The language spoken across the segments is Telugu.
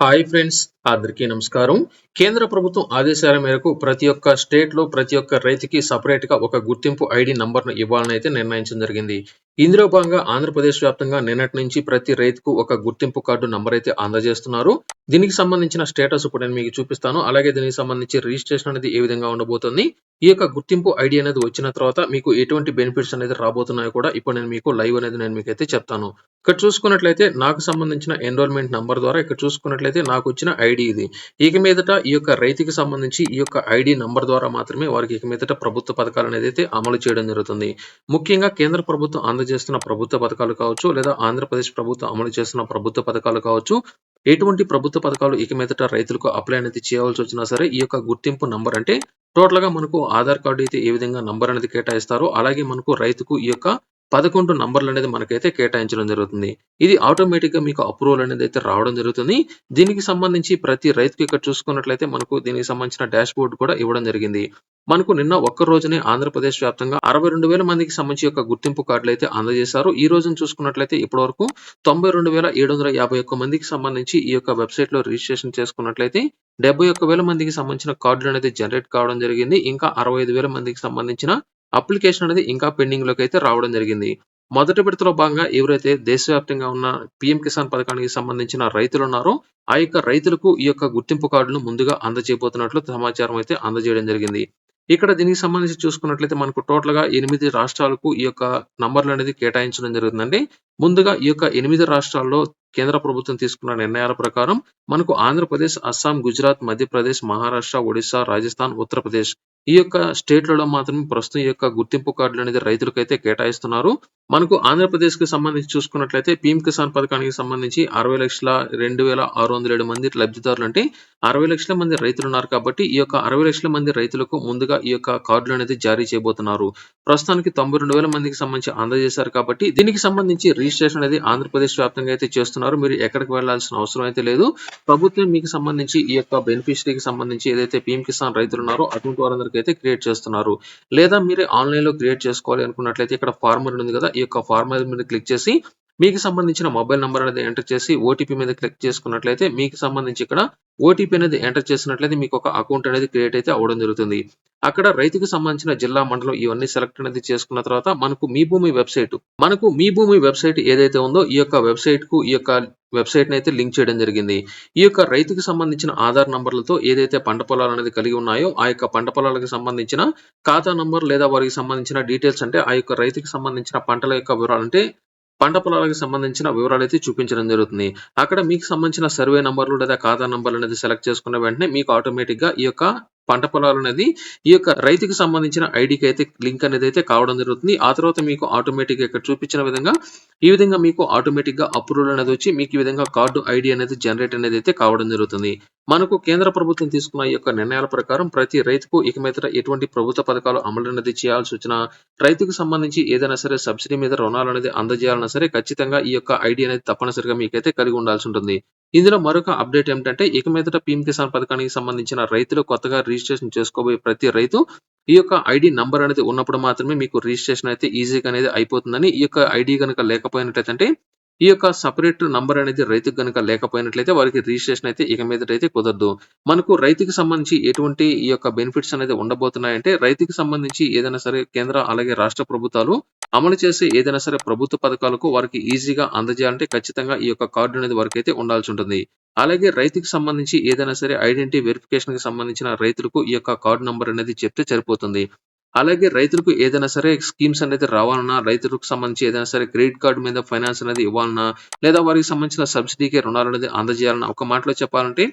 Hi friends, అందరికీ నమస్కారం. కేంద్ర ప్రభుత్వం ఆదేశాల మేరకు ప్రతి ఒక్క స్టేట్లో ప్రతి ఒక్క రైతుకి సపరేట్గా ఒక గుర్తింపు ఐడి నంబర్ను ఇవ్వాలని అయితే నిర్ణయించడం జరిగింది. ఇందులో భాగంగా ఆంధ్రప్రదేశ్ వ్యాప్తంగా నిన్నటి నుంచి ప్రతి రైతుకు ఒక గుర్తింపు కార్డు నంబర్ అయితే అందజేస్తున్నారు. దీనికి సంబంధించిన స్టేటస్ ఇప్పుడు నేను మీకు చూపిస్తాను. అలాగే దీనికి సంబంధించి రిజిస్ట్రేషన్ అనేది ఏ విధంగా ఉండబోతుంది ఈ యొక్క గుర్తింపు ఐడి అనేది వచ్చిన తర్వాత మీకు ఎటువంటి బెనిఫిట్స్ అనేది రాబోతున్నాయో కూడా ఇప్పుడు నేను మీకు లైవ్ అనేది నేను మీకు అయితే చెప్తాను. ఇక్కడ చూసుకున్నట్లయితే నాకు సంబంధించిన ఎన్రోల్మెంట్ నంబర్ ద్వారా ఇక్కడ చూసుకున్నట్లయితే నాకు వచ్చిన ఐడి ఇది. ఇక మీదట ఈ యొక్క రైతుకి సంబంధించి ఈ యొక్క ఐడి నంబర్ ద్వారా మాత్రమే వారికి ఇక మీదట ప్రభుత్వ పథకాలు అనేది అయితే అమలు చేయడం జరుగుతుంది. ముఖ్యంగా కేంద్ర ప్రభుత్వం అందజేస్తున్న ప్రభుత్వ పథకాలు కావచ్చు లేదా ఆంధ్రప్రదేశ్ ప్రభుత్వం అమలు చేస్తున్న ప్రభుత్వ పథకాలు కావచ్చు ఎటువంటి ప్రభుత్వ పథకాలు ఇక మీదట రైతులకు అప్లై అనేది చేయవలసి వచ్చినా సరే ఈ యొక్క గుర్తింపు నంబర్ అంటే టోటల్గా మనకు ఆధార్ కార్డు అయితే ఏ విధంగా నంబర్ అనేది కేటాయిస్తారో అలాగే మనకు రైతుకు ఈ యొక్క పదకొండు నంబర్లు అనేది మనకైతే కేటాయించడం జరుగుతుంది. ఇది ఆటోమేటిక్గా మీకు అప్రూవల్ అనేది అయితే రావడం జరుగుతుంది. దీనికి సంబంధించి ప్రతి రైతుకి ఇక్కడ చూసుకున్నట్లయితే మనకు దీనికి సంబంధించిన డాష్ బోర్డు కూడా ఇవ్వడం జరిగింది. మనకు నిన్న ఒక్క రోజునే ఆంధ్రప్రదేశ్ వ్యాప్తంగా అరవై రెండు వేల మందికి సంబంధించి యొక్క గుర్తింపు కార్డులు అయితే అందజేశారు. ఈ రోజును చూసుకున్నట్లయితే ఇప్పటి వరకు తొంభై రెండు వేల ఏడు వందల యాభై ఒక్క మందికి సంబంధించి ఈ యొక్క వెబ్సైట్లో రిజిస్ట్రేషన్ చేసుకున్నట్లయితే డెబ్బై ఒక్క వేల మందికి సంబంధించిన కార్డులు అనేది జనరేట్ కావడం జరిగింది. ఇంకా అరవై ఐదు వేల మందికి సంబంధించిన అప్లికేషన్ అనేది ఇంకా పెండింగ్లోకి అయితే రావడం జరిగింది. మొదటి విడతలో భాగంగా ఎవరైతే దేశవ్యాప్తంగా ఉన్న పిఎం కిసాన్ పథకానికి సంబంధించిన రైతులు ఉన్నారో ఆ యొక్క రైతులకు ఈ యొక్క గుర్తింపు కార్డును ముందుగా అందజేయబోతున్నట్లు సమాచారం అయితే అందజేయడం జరిగింది. ఇక్కడ దీనికి సంబంధించి చూసుకున్నట్లయితే మనకు టోటల్గా ఎనిమిది రాష్ట్రాలకు ఈ యొక్క నంబర్లు అనేది కేటాయించడం జరుగుతుందండి. ముందుగా ఈ యొక్క ఎనిమిది రాష్ట్రాల్లో కేంద్ర ప్రభుత్వం తీసుకున్న నిర్ణయాల ప్రకారం మనకు ఆంధ్రప్రదేశ్ అస్సాం గుజరాత్ మధ్యప్రదేశ్ మహారాష్ట్ర ఒడిశా రాజస్థాన్ ఉత్తరప్రదేశ్ ఈ యొక్క స్టేట్లలో మాత్రమే ప్రస్తుతం ఈ యొక్క గుర్తింపు కార్డులు అనేది రైతులకైతే కేటాయిస్తున్నారు. మనకు ఆంధ్రప్రదేశ్కి సంబంధించి చూసుకున్నట్లయితే పీఎం కిసాన్ పథకానికి సంబంధించి అరవై లక్షల రెండు వేల ఆరు వందల ఏడు మంది లబ్ధిదారులు అంటే అరవై లక్షల మంది రైతులు ఉన్నారు కాబట్టి ఈ యొక్క అరవై లక్షల మంది రైతులకు ముందుగా ఈ యొక్క కార్డులు అనేది జారీ చేయబోతున్నారు. ప్రస్తుతానికి తొంభై రెండు వేల మందికి సంబంధించి అందజేశారు కాబట్టి దీనికి సంబంధించి రిజిస్ట్రేషన్ అనేది ఆంధ్రప్రదేశ్ వ్యాప్తంగా అయితే చేస్తున్నారు. మీరు ఎక్కడికి వెళ్ళాల్సిన అవసరం అయితే లేదు. ప్రభుత్వం మీకు సంబంధించి ఈ యొక్క బెనిఫిషరీకి సంబంధించి ఏదైతే పీఎం కిసాన్ రైతులు ఉన్నారో అటువంటి వారందరికీ అయితే క్రియేట్ చేస్తున్నారు. లేదా మీరే ఆన్లైన్లో క్రియేట్ చేసుకోవాలి అనుకున్నట్లయితే ఇక్కడ ఫార్మర్ ఉంది కదా ఈ యొక్క ఫార్మర్ మీద క్లిక్ చేసి మీకు సంబంధించిన మొబైల్ నెంబర్ అనేది ఎంటర్ చేసి ఓటీపీ మీద క్లిక్ చేసుకున్నట్లయితే మీకు సంబంధించి ఇక్కడ ఓటీపీ అనేది ఎంటర్ చేసినట్లయితే మీకు ఒక అకౌంట్ అనేది క్రియేట్ అయితే అవ్వడం జరుగుతుంది. అక్కడ రైతుకు సంబంధించిన జిల్లా మండలం ఇవన్నీ సెలెక్ట్ అనేది చేసుకున్న తర్వాత మనకు మీ భూమి వెబ్సైట్ మనకు మీ భూమి వెబ్సైట్ ఏదైతే ఉందో ఈ యొక్క వెబ్సైట్కు ఈ యొక్క వెబ్సైట్ అయితే లింక్ చేయడం జరిగింది. ఈ యొక్క రైతుకు సంబంధించిన ఆధార్ నంబర్లతో ఏదైతే పంట పొలాలు అనేది కలిగి ఉన్నాయో ఆ యొక్క పంట పొలాలకు సంబంధించిన ఖాతా నంబర్ లేదా వారికి సంబంధించిన డీటెయిల్స్ అంటే ఆ యొక్క రైతుకు సంబంధించిన పంటల యొక్క వివరాలు అంటే పంట పొలాలకు సంబంధించిన వివరాలు అయితే చూపించడం జరుగుతుంది. అక్కడ మీకు సంబంధించిన సర్వే నంబర్లు లేదా ఖాతా నంబర్లు అనేది సెలెక్ట్ చేసుకున్న వెంటనే మీకు ఆటోమేటిక్గా ఈ యొక్క పంట పొలాలు అనేది ఈ యొక్క రైతుకి సంబంధించిన ఐడికి అయితే లింక్ అనేది అయితే కావడం జరుగుతుంది. ఆ తర్వాత మీకు ఆటోమేటిక్గా ఇక్కడ చూపించిన విధంగా ఈ విధంగా మీకు ఆటోమేటిక్గా అప్రూవల్ అనేది వచ్చి మీకు ఈ విధంగా కార్డు ఐడి అనేది జనరేట్ అనేది అయితే కావడం జరుగుతుంది. మనకు కేంద్ర ప్రభుత్వం తీసుకున్న ఈ యొక్క నిర్ణయాల ప్రకారం ప్రతి రైతుకు ఇక మీద ఎటువంటి ప్రభుత్వ పథకాలు అమలు అనేది చేయాల్సి వచ్చిన రైతుకు సంబంధించి ఏదైనా సరే సబ్సిడీ మీద రుణాలు అనేది అందజేయాలన్నా సరే ఖచ్చితంగా ఈ యొక్క ఐడి అనేది తప్పనిసరిగా మీకైతే కలిగి ఉండాల్సి ఉంటుంది. ఇందులో మరొక అప్డేట్ ఏమిటంటే ఇక మీదట పీఎం కిసాన్ పథకానికి సంబంధించిన రైతులు కొత్తగా రిజిస్ట్రేషన్ చేసుకోబోయే ప్రతి రైతు ఈ యొక్క ఐడి నంబర్ అనేది ఉన్నప్పుడు మాత్రమే మీకు రిజిస్ట్రేషన్ అయితే ఈజీగా అనేది అయిపోతుందని ఈ యొక్క ఐడి కనుక లేకపోయినట్లయితే ఈ యొక్క సపరేట్ నంబర్ అనేది రైతుకు కనుక లేకపోయినట్లయితే వారికి రిజిస్ట్రేషన్ అయితే ఇక మీదట అయితే కుదరదు. మనకు రైతుకి సంబంధించి ఎటువంటి ఈ యొక్క బెనిఫిట్స్ అనేది ఉండబోతున్నాయంటే రైతుకి సంబంధించి ఏదైనా సరే కేంద్ర అలాగే రాష్ట్ర ప్రభుత్వాలు అమలు చేసే ఏదైనా సరే ప్రభుత్వ పథకాలకు వారికి ఈజీగా అందజేయాలంటే ఖచ్చితంగా ఈ యొక్క కార్డు అనేది వారికి అయితే ఉండాల్సి ఉంటుంది. అలాగే రైతుకి సంబంధించి ఏదైనా సరే ఐడెంటిటీ వెరిఫికేషన్కి సంబంధించిన రైతులకు ఈ యొక్క కార్డు నంబర్ అనేది చెప్తే సరిపోతుంది. అలాగే రైతులకు ఏదైనా సరే స్కీమ్స్ అనేది రావాలన్నా రైతులకు సంబంధించి ఏదైనా సరే క్రెడిట్ కార్డు మీద ఫైనాన్స్ అనేది ఇవ్వాలన్నా లేదా వారికి సంబంధించిన సబ్సిడీకి రుణాలు అనేది అందజేయాలన్నా ఒక మాటలో చెప్పాలంటే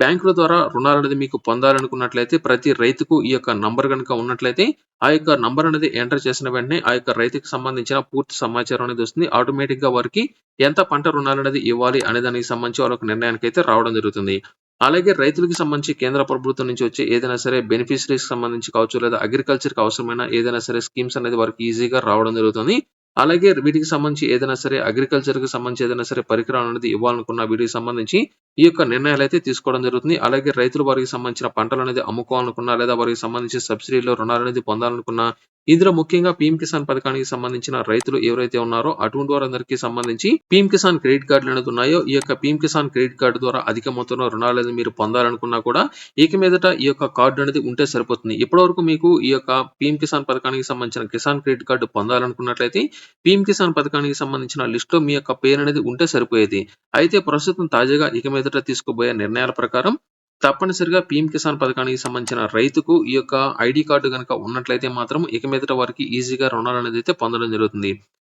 బ్యాంకుల ద్వారా రుణాలు అనేది మీకు పొందాలనుకున్నట్లయితే ప్రతి రైతుకు ఈ యొక్క నంబర్ కనుక ఉన్నట్లయితే ఆ యొక్క నంబర్ అనేది ఎంటర్ చేసిన వెంటనే ఆ యొక్క రైతుకు సంబంధించిన పూర్తి సమాచారం అనేది వస్తుంది. ఆటోమేటిక్గా వారికి ఎంత పంట రుణాలు అనేది ఇవ్వాలి అనే దానికి సంబంధించి వాళ్ళకి నిర్ణయానికి అయితే రావడం జరుగుతుంది. అలాగే రైతులకు సంబంధించి కేంద్ర ప్రభుత్వం నుంచి వచ్చే ఏదైనా సరే బెనిఫిషరీస్ సంబంధించి కావచ్చు లేదా అగ్రికల్చర్కి అవసరమైన ఏదైనా సరే స్కీమ్స్ అనేది వారికి ఈజీగా రావడం జరుగుతుంది. అలాగే వీటికి సంబంధించి ఏదైనా సరే అగ్రికల్చర్కి సంబంధించి ఏదైనా సరే పరికరాలు అనేది ఇవ్వాలనుకున్న వీటికి సంబంధించి ఈ యొక్క నిర్ణయాలు అయితే తీసుకోవడం జరుగుతుంది. అలాగే రైతులు వారికి సంబంధించిన పంటలు అనేది అమ్ముకోవాలనుకున్నా లేదా వారికి సంబంధించిన సబ్సిడీలో రుణాలు అనేది పొందాలనుకున్నా ఇందులో ముఖ్యంగా పీఎం కిసాన్ పథకానికి సంబంధించిన రైతులు ఎవరైతే ఉన్నారో అటువంటి వారందరికీ సంబంధించి పీఎం కిసాన్ క్రెడిట్ కార్డులు అనేది ఉన్నాయో ఈ యొక్క పీఎం కిసాన్ క్రెడిట్ కార్డు ద్వారా అధిక మొత్తంలో రుణాలు అనేది మీరు పొందాలనుకున్నా కూడా ఇక మీదట ఈ యొక్క కార్డు అనేది ఉంటే సరిపోతుంది. ఇప్పటి వరకు మీకు ఈ యొక్క పీఎం కిసాన్ పథకానికి సంబంధించిన కిసాన్ క్రెడిట్ కార్డు పొందాలనుకున్నట్లయితే పీఎం కిసాన్ పథకానికి సంబంధించిన లిస్ట్లో మీ యొక్క పేరు అనేది ఉంటే సరిపోయేది. అయితే ప్రస్తుతం తాజాగా ఇక ఎదుట తీసుకోబోయే నిర్ణయాల ప్రకారం తప్పనిసరిగా పీఎం కిసాన్ పథకానికి సంబంధించిన రైతుకు ఈ యొక్క ఐడి కార్డు కనుక ఉన్నట్లయితే మాత్రం ఇక మీదట వారికి ఈజీగా రుణాలు అనేది అయితే పొందడం జరుగుతుంది.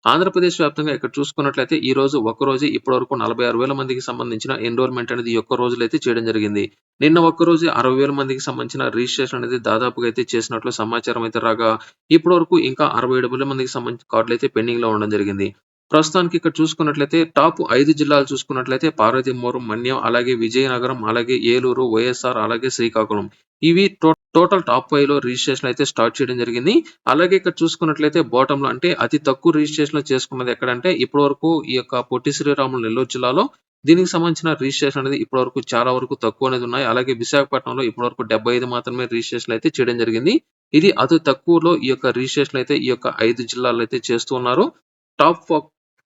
ఆంధ్రప్రదేశ్ వ్యాప్తంగా ఇక్కడ చూసుకున్నట్లయితే ఈ రోజు ఒక్క రోజు ఇప్పటి వరకు నలభై ఆరు వేల మందికి సంబంధించిన ఎన్రోల్మెంట్ అనేది ఒక్క రోజులు అయితే చేయడం జరిగింది. నిన్న ఒక్క రోజు అరవై వేల మందికి సంబంధించిన రిజిస్ట్రేషన్ అనేది దాదాపుగా అయితే చేసినట్లు సమాచారం అయితే రాగా ఇప్పటి వరకు ఇంకా అరవై ఏడు వేల మందికి సంబంధించిన కార్డులు అయితే పెండింగ్లో ఉండడం జరిగింది. ప్రస్తుతానికి ఇక్కడ చూసుకున్నట్లయితే టాప్ ఐదు జిల్లాలు చూసుకున్నట్లయితే పార్వతీపురం మన్యం అలాగే విజయనగరం అలాగే ఏలూరు వైఎస్ఆర్ అలాగే శ్రీకాకుళం. ఇవి టో- టోటల్ టాప్ ఫైవ్లో రిజిస్ట్రేషన్ అయితే స్టార్ట్ చేయడం జరిగింది. అలాగే ఇక్కడ చూసుకున్నట్లయితే బాటమ్లో అంటే అతి తక్కువ రిజిస్ట్రేషన్లో చేసుకున్నది ఎక్కడంటే ఇప్పటి వరకు ఈ యొక్క పొట్టి శ్రీరాములు నెల్లూరు జిల్లాలో. దీనికి సంబంధించిన రిజిస్ట్రేషన్ అనేది ఇప్పటి వరకు చాలా వరకు తక్కువ అనేది ఉన్నాయి. అలాగే విశాఖపట్నంలో ఇప్పటి వరకు డెబ్బై ఐదు మాత్రమే రిజిస్ట్రేషన్ అయితే చేయడం జరిగింది. ఇది అతి తక్కువలో ఈ యొక్క రిజిస్ట్రేషన్ అయితే ఈ యొక్క ఐదు జిల్లాల్లో అయితే చేస్తున్నారు టాప్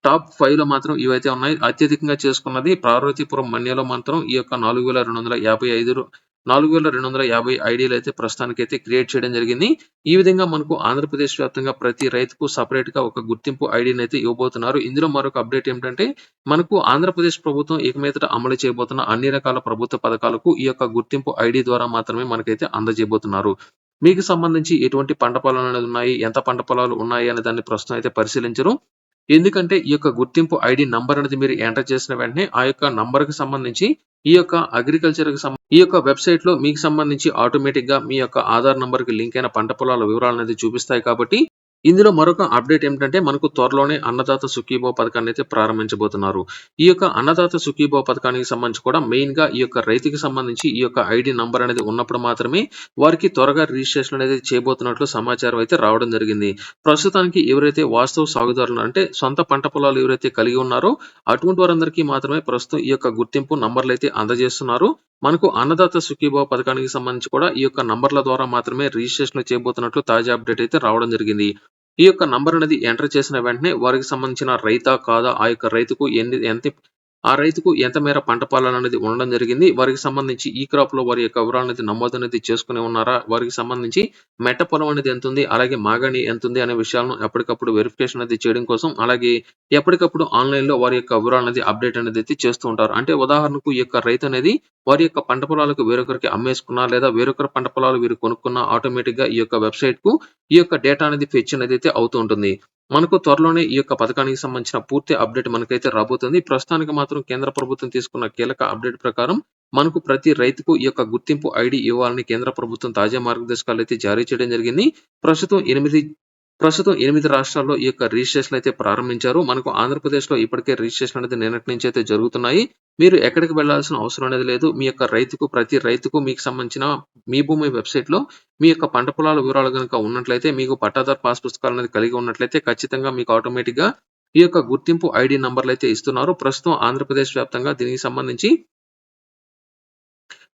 టాప్ ఫైవ్లో మాత్రం ఇవైతే ఉన్నాయి. అత్యధికంగా చేసుకున్నది పార్వతీపురం మన్యలో మాత్రం ఈ యొక్క నాలుగు వేల రెండు వందల యాభై ఐదు నాలుగు వేల రెండు వందల యాభై ఐడియాలు అయితే ప్రస్తుతానికి అయితే క్రియేట్ చేయడం జరిగింది. ఈ విధంగా మనకు ఆంధ్రప్రదేశ్ వ్యాప్తంగా ప్రతి రైతుకు సపరేట్గా ఒక గుర్తింపు ఐడిని అయితే ఇవ్వబోతున్నారు. ఇందులో మరొక అప్డేట్ ఏమిటంటే మనకు ఆంధ్రప్రదేశ్ ప్రభుత్వం ఇక మీదట అమలు చేయబోతున్న అన్ని రకాల ప్రభుత్వ పథకాలకు ఈ యొక్క గుర్తింపు ఐడి ద్వారా మాత్రమే మనకైతే అందజేయబోతున్నారు. మీకు సంబంధించి ఎటువంటి పంట పొలాలు అనేది ఉన్నాయి ఎంత పంట పొలాలు ఉన్నాయి అనే దాన్ని ప్రస్తుతం అయితే పరిశీలించరు. ఎందుకంటే ఈ యొక్క గుర్తింపు ఐడి నంబర్ అనేది మీరు ఎంటర్ చేసిన వెంటనే ఆ యొక్క నంబర్కి సంబంధించి ఈ యొక్క అగ్రికల్చర్కి ఈ యొక్క వెబ్సైట్లో మీకు సంబంధించి ఆటోమేటిక్గా మీ యొక్క ఆధార్ నంబర్కి లింక్ అయిన పంట పొలాల వివరాలు అనేది చూపిస్తాయి కాబట్టి ఇందులో మరొక అప్డేట్ ఏమిటంటే మనకు త్వరలోనే అన్నదాత సుఖీభో పథకాన్ని అయితే ప్రారంభించబోతున్నారు. ఈ యొక్క అన్నదాత సుఖీభో పథకానికి సంబంధించి కూడా మెయిన్గా ఈ యొక్క రైతుకి సంబంధించి ఈ యొక్క ఐడి నంబర్ అనేది ఉన్నప్పుడు మాత్రమే వారికి త్వరగా రిజిస్ట్రేషన్ అనేది చేయబోతున్నట్లు సమాచారం అయితే రావడం జరిగింది. ప్రస్తుతానికి ఎవరైతే వాస్తవ సాగుదారులు అంటే సొంత పంట పొలాలు ఎవరైతే కలిగి ఉన్నారో అటువంటి వారందరికీ మాత్రమే ప్రస్తుతం ఈ యొక్క గుర్తింపు నంబర్లు అయితే అందజేస్తున్నారు. మనకు అన్నదాత సుఖీభావ పథకానికి సంబంధించి కూడా ఈ యొక్క నంబర్ల ద్వారా మాత్రమే రిజిస్ట్రేషన్ చేయబోతున్నట్లు తాజా అప్డేట్ అయితే రావడం జరిగింది. ఈ యొక్క నంబర్ అనేది ఎంటర్ చేసిన వెంటనే వారికి సంబంధించిన రైతా కాదా ఆ యొక్క రైతుకు ఎన్ని ఎంత ఆ రైతుకు ఎంత మేర పంట పొలాలు అనేది ఉండడం జరిగింది? వారికి సంబంధించి ఈ క్రాప్లో వారి యొక్క వివరాలు అనేది నమోదు అనేది చేసుకుని ఉన్నారా? వారికి సంబంధించి మెట్ట పొలం అనేది ఎంత ఉంది? అలాగే మాగాణి ఎంత ఉంది అనే విషయాలను ఎప్పటికప్పుడు వెరిఫికేషన్ అనేది చేయడం కోసం అలాగే ఎప్పటికప్పుడు ఆన్లైన్లో వారి యొక్క వివరాలు అనేది అప్డేట్ అనేది అయితే చేస్తూ ఉంటారు. అంటే ఉదాహరణకు ఈ యొక్క రైతు అనేది వారి యొక్క పంట పొలాలకు వేరొకరికి అమ్మేసుకున్నా లేదా వేరొకరి పంట పొలాలు వీరు కొనుక్కున్నా ఆటోమేటిక్గా ఈ యొక్క వెబ్సైట్కు ఈ యొక్క డేటా అనేది ఫెచ్ అనేది అయితే అవుతూ ఉంటుంది. మనకు త్వరలోనే ఈ యొక్క పథకానికి సంబంధించిన పూర్తి అప్డేట్ మనకైతే రాబోతుంది. ప్రస్తుతానికి మాత్రం కేంద్ర ప్రభుత్వం తీసుకున్న కీలక అప్డేట్ ప్రకారం మనకు ప్రతి రైతుకు ఈ యొక్క గుర్తింపు ఐడి ఇవ్వాలని కేంద్ర ప్రభుత్వం తాజా మార్గదర్శకాలు అయితే జారీ చేయడం జరిగింది. ప్రస్తుతం ఎనిమిది ప్రస్తుతం ఎనిమిది రాష్ట్రాల్లో ఈ యొక్క రిజిస్ట్రేషన్ అయితే ప్రారంభించారు. మనకు ఆంధ్రప్రదేశ్లో ఇప్పటికే రిజిస్ట్రేషన్ అనేది నిన్నటి నుంచి అయితే జరుగుతున్నాయి. మీరు ఎక్కడికి వెళ్ళాల్సిన అవసరం అనేది లేదు. మీ యొక్క రైతుకు ప్రతి రైతుకు మీకు సంబంధించిన మీ భూమి వెబ్సైట్లో మీ యొక్క పంట పొలాల వివరాలు కనుక ఉన్నట్లయితే మీకు పట్టాదారు పాస్ పుస్తకాలు అనేది కలిగి ఉన్నట్లయితే ఖచ్చితంగా మీకు ఆటోమేటిక్గా ఈ యొక్క గుర్తింపు ఐడి నంబర్లు అయితే ఇస్తున్నారు. ప్రస్తుతం ఆంధ్రప్రదేశ్ వ్యాప్తంగా దీనికి సంబంధించి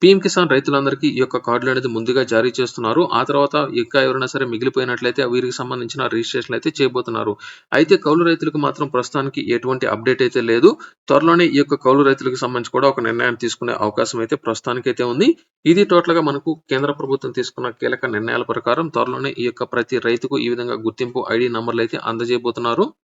పీఎం కిసాన్ రైతులందరికీ ఈ యొక్క కార్డులు అనేది ముందుగా జారీ చేస్తున్నారు. ఆ తర్వాత ఇంకా ఎవరైనా సరే మిగిలిపోయినట్లయితే వీరికి సంబంధించిన రిజిస్ట్రేషన్ అయితే చేయబోతున్నారు. అయితే కౌలు రైతులకు మాత్రం ప్రస్తుతానికి ఎటువంటి అప్డేట్ అయితే లేదు. త్వరలోనే ఈ యొక్క కౌలు రైతులకు సంబంధించి కూడా ఒక నిర్ణయాన్ని తీసుకునే అవకాశం అయితే ప్రస్తుతానికి అయితే ఉంది. ఇది టోటల్గా మనకు కేంద్ర ప్రభుత్వం తీసుకున్న కీలక నిర్ణయాల ప్రకారం త్వరలోనే ఈ యొక్క ప్రతి రైతుకు ఈ విధంగా గుర్తింపు ఐడి నంబర్లు అయితే అందజేయబోతున్నారు.